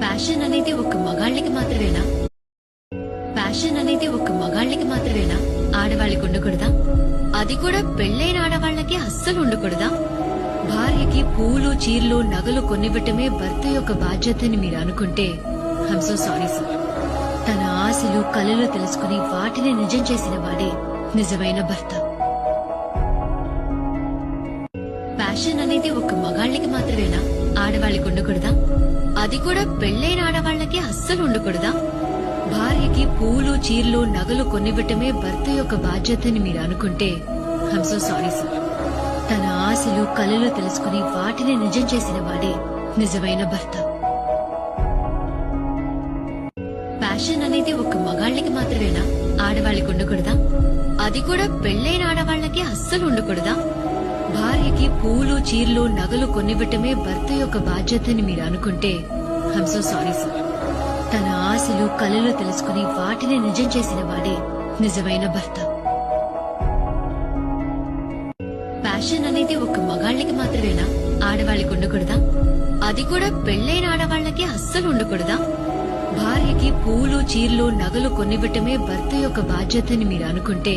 Passion అనేది ఒక మగాళ్ళకి మాత్రమేనా? ప్యాషన్ అనేది ఒక మగాళ్ళకి మాత్రమేనా? ఆడవాళ్ళకి ఉండకూడదా? అది కూడా పెళ్ళైన ఆడవాళ్ళకి అస్సలు ఉండకూడదా? భార్యకి పూలు చీరలు నగలు కొనివ్వటమే భర్త యొక్క బాధ్యతని మీరు అనుకుంటే ఐమ్ సో సారీ సార్ తన ఆశలు కలలు తెలుసుకుని వాటిని నిజం చేసిన వాడే నిజమైన భర్త. ప్యాషన్ అనేది ఒక మగాళ్ళకి మాత్రమేనా? ఆడవాళ్ళకి అది కూడా పెళ్ళైన ఆడవాళ్ళకి అస్సలు ఉండకూడదా? భార్యకి పూలు చీరలు నగలు కొనివ్వటమే భర్త యొక్క బాధ్యతని మీరు అనుకుంటే సో సారీ సార్ తన ఆశలు కలలు తెలుసుకుని వాటిని నిజం చేసిన వాడే నిజమైన భర్త. ప్యాషన్ అనేది ఒక మగాళ్ళకి మాత్రమేనా? ఆడవాళ్ళకి ఉండకూడదా? అది కూడా పెళ్ళైన ఆడవాళ్ళకి అస్సలు ఉండకూడదా? భార్యకి పూలు చీరలు నగలు కొనివ్వటమే భర్త యొక్క బాధ్యతని మీరు అనుకుంటే ఐమ్ సో సారీ సార్ తన ఆశలు కలలు తెలుసుకుని వాటిని నిజం చేసిన వాడే నిజమైన భర్త. ప్యాషన్ అనేది ఒక మగాళ్ళకి మాత్రమేనా? ఆడవాళ్ళకి ఉండకూడదా? అది కూడా పెళ్ళైన ఆడవాళ్ళకి అస్సలు ఉండకూడదా? భార్యకి పూలు చీరలు నగలు కొనివ్వటమే భర్త యొక్క బాధ్యతని మీరు అనుకుంటే